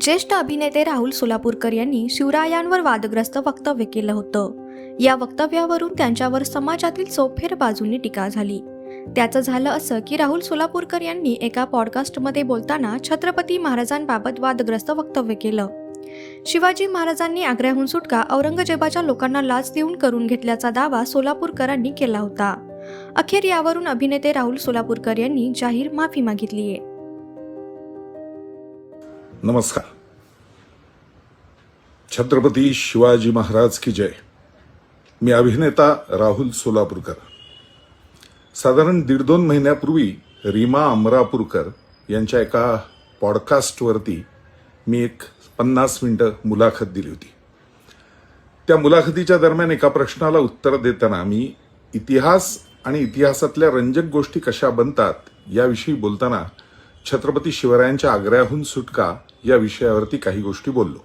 ज्येष्ठ अभिनेते राहुल सोलापूरकर यांनी शिवरायांवर वादग्रस्त वक्तव्य केलं होतं. या वक्तव्यावरून त्यांच्यावर समाजातील चोफेर बाजूंनी टीका झाली. त्याचं झालं असं की राहुल सोलापूरकर यांनी एका पॉडकास्टमध्ये बोलताना छत्रपती महाराजांबाबत वादग्रस्त वक्तव्य केलं. शिवाजी महाराजांनी आग्र्याहून सुटका औरंगजेबाच्या लोकांना लाच देऊन करून घेतल्याचा दावा सोलापूरकरांनी केला होता. अखेर यावरून अभिनेते राहुल सोलापूरकर यांनी जाहीर माफी मागितली आहे नमस्कार. छत्रपती शिवाजी महाराज की जय. मी अभिनेता राहुल सोलापूरकर. साधारण दीड दोन महिन्यापूर्वी रीमा अमरापूरकर यांच्या एका पॉडकास्टवरती मी एक पन्नास मिनिटं मुलाखत दिली होती. त्या मुलाखतीच्या दरम्यान एका प्रश्नाला उत्तर देताना मी इतिहास आणि इतिहासातल्या रंजक गोष्टी कशा बनतात याविषयी बोलताना छत्रपती शिवरायांच्या आग्र्याहून सुटका या विषयावरती काही गोष्टी बोललो.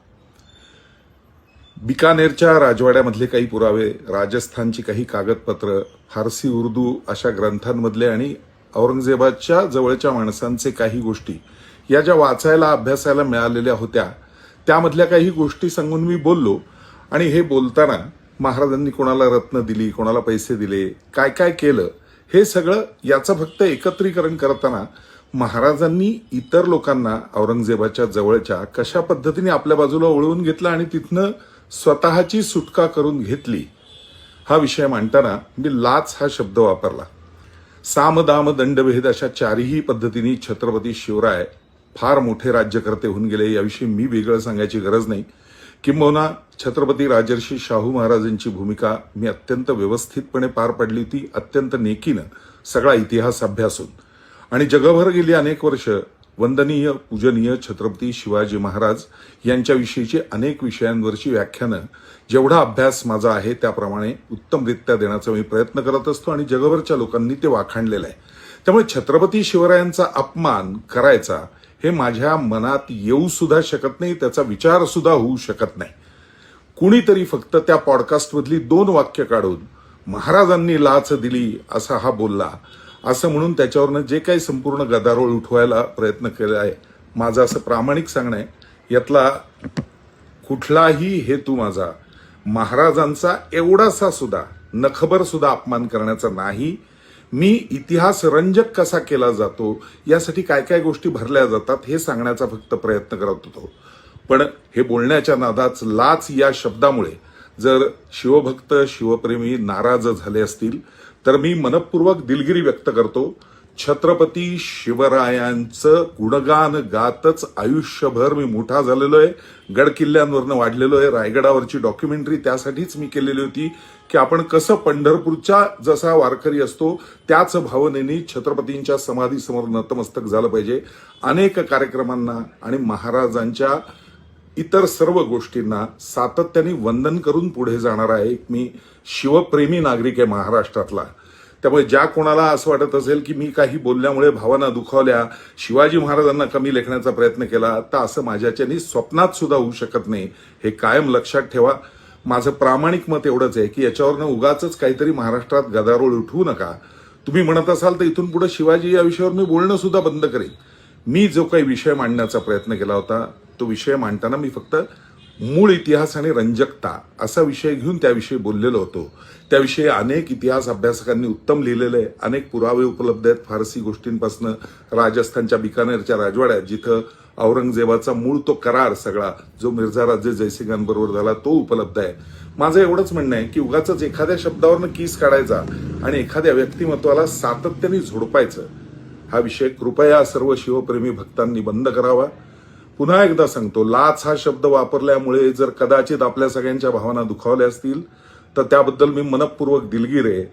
बिकानेरच्या राजवाड्यामधले काही पुरावे राजस्थानची काही कागदपत्र फारसी उर्दू अशा ग्रंथांमधले आणि औरंगजेबाच्या जवळच्या माणसांचे काही गोष्टी या ज्या वाचायला अभ्यासायला मिळालेल्या होत्या त्यामधल्या काही गोष्टी सांगून मी बोललो आणि हे बोलताना महाराजांनी कोणाला रत्न दिली कोणाला पैसे दिले काय काय केलं हे सगळं याचं फक्त एकत्रीकरण करताना महाराजांनी इतर लोकांना औरंगजेबाच्या जवळच्या कशा पद्धतीने आपल्या बाजूला ओळवून घेतलं आणि तिथनं स्वतःची सुटका करून घेतली हा विषय मांडताना मी लाच हा शब्द वापरला. साम दाम दंडभेद अशा चारही पद्धतीने छत्रपती शिवराय फार मोठे राज्यकर्ते होऊन गेले. याविषयी मी वेगळं सांगायची गरज नाही. किंबहुना छत्रपती राजर्षी शाहू महाराजांची भूमिका मी अत्यंत व्यवस्थितपणे पार पडली. होती अत्यंत नेकीनं सगळा इतिहास अभ्यासून. आणि जगभर गेली अनेक वर्ष वंदनीय पूजनीय छत्रपती शिवाजी महाराज यांच्याविषयीची अनेक विषयांवरची व्याख्यानं जेवढा अभ्यास माझा आहे त्याप्रमाणे उत्तमरित्या देण्याचा मी प्रयत्न करत असतो आणि जगभरच्या लोकांनी ते वाखाणलेलं आहे. त्यामुळे छत्रपती शिवरायांचा अपमान करायचा हे माझ्या मनात येऊ सुद्धा शकत नाही त्याचा विचार सुद्धा होऊ शकत नाही. कुणीतरी फक्त त्या पॉडकास्टमधली दोन वाक्य काढून महाराजांनी लाच दिली असा हा बोलला. असं म्हणून त्याच्यावरनं जे काही संपूर्ण गदारोळ उठवायला प्रयत्न केला आहे माझं असं प्रामाणिक सांगणं आहे यातला कुठलाही हेतू माझा महाराजांचा एवढासा सुद्धा नखबर सुद्धा अपमान करण्याचा नाही. मी इतिहास रंजक कसा केला जातो यासाठी काय काय गोष्टी भरल्या जातात हे सांगण्याचा फक्त प्रयत्न करत होतो. पण हे बोलण्याच्या नादाच लाच या शब्दामुळे जर शिवभक्त शिवप्रेमी नाराज झाले असतील तर मी मनपूर्वक दिलगिरी व्यक्त करतो छत्रपती शिवरायांचं गुणगान गातच आयुष्यभर मी मोठा झालेलो आहे. गड किल्ल्यांवरनं वाढलेलो आहे. रायगडावरची डॉक्युमेंटरी त्यासाठीच मी केलेली होती की आपण कसं पंढरपूरच्या जसा वारकरी असतो त्याच भावनेने छत्रपतींच्या समाधीसमोर नतमस्तक झालं पाहिजे. अनेक कार्यक्रमांना आणि महाराजांच्या इतर सर्व गोष्टींना सातत्याने वंदन करून पुढे जाणार आहे एक मी शिवप्रेमी नागरिक आहे महाराष्ट्रातला. त्यामुळे ज्या कोणाला असं वाटत असेल की मी काही बोलल्यामुळे भावना दुखावल्या शिवाजी महाराजांना कमी लेखण्याचा प्रयत्न केला तर असं माझ्याच्यानी स्वप्नात सुद्धा होऊ शकत नाही. हे कायम लक्षात ठेवा. माझं प्रामाणिक मत एवढंच आहे की याच्यावरनं उगाच काहीतरी महाराष्ट्रात गदारोळ उठवू नका. तुम्ही म्हणत असाल तर इथून पुढे शिवाजी या विषयावर मी बोलणं सुद्धा बंद करेन. मी जो काही विषय मांडण्याचा प्रयत्न केला होता तो विषय मांडताना मी फक्त मूळ इतिहास आणि रंजकता असा विषय घेऊन त्याविषयी बोललेलो होतो. त्याविषयी अनेक इतिहास अभ्यासकांनी उत्तम लिहिलेले आहे. अनेक पुरावे उपलब्ध आहेत. फारसी गोष्टींपासून राजस्थानच्या बिकानेरच्या राजवाड्यात जिथं औरंगजेबाचा मूळ तो करार सगळा जो मिर्झा राजे जयसिंगांबरोबर झाला तो उपलब्ध आहे. माझं एवढंच म्हणणं आहे की उगाच एखाद्या शब्दावरनं कीस काढायचा आणि एखाद्या व्यक्तिमत्वाला सातत्याने झोडपायचं हा विषय कृपया सर्व शिवप्रेमी भक्तांनी बंद करावा. पुन्हा एकदा सांगतो लाच हा शब्द वापरल्यामुळे जर कदाचित आपल्या सगळ्यांच्या भावना दुखावल्या असतील तर त्याबद्दल मी मनपूर्वक दिलगीर आहे.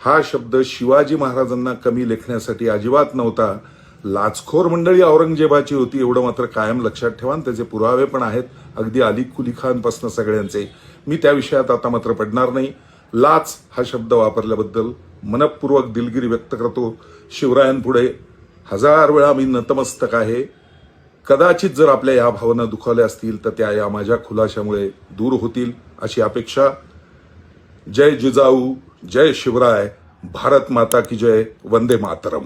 हा शब्द शिवाजी महाराजांना कमी लेखण्यासाठी अजिबात नव्हता. लाचखोर मंडळी औरंगजेबाची होती एवढं मात्र कायम लक्षात ठेवा आणि त्याचे पुरावे पण आहेत अगदी अली कुली खानपासून सगळ्यांचे. मी त्या विषयात आता मात्र पडणार नाही. लाच हा शब्द वापरल्याबद्दल मनपूर्वक दिलगिरी व्यक्त करतो. शिवरायांपुढे हजार वेळा मी नतमस्तक आहे. कदाचित जर आपल्या या भावना दुखावल्या असतील तर त्या या माझ्या खुलाशामुळे दूर होतील अशी अपेक्षा. जय जिजाऊ जय शिवराय भारत माता की जय वंदे मातरम.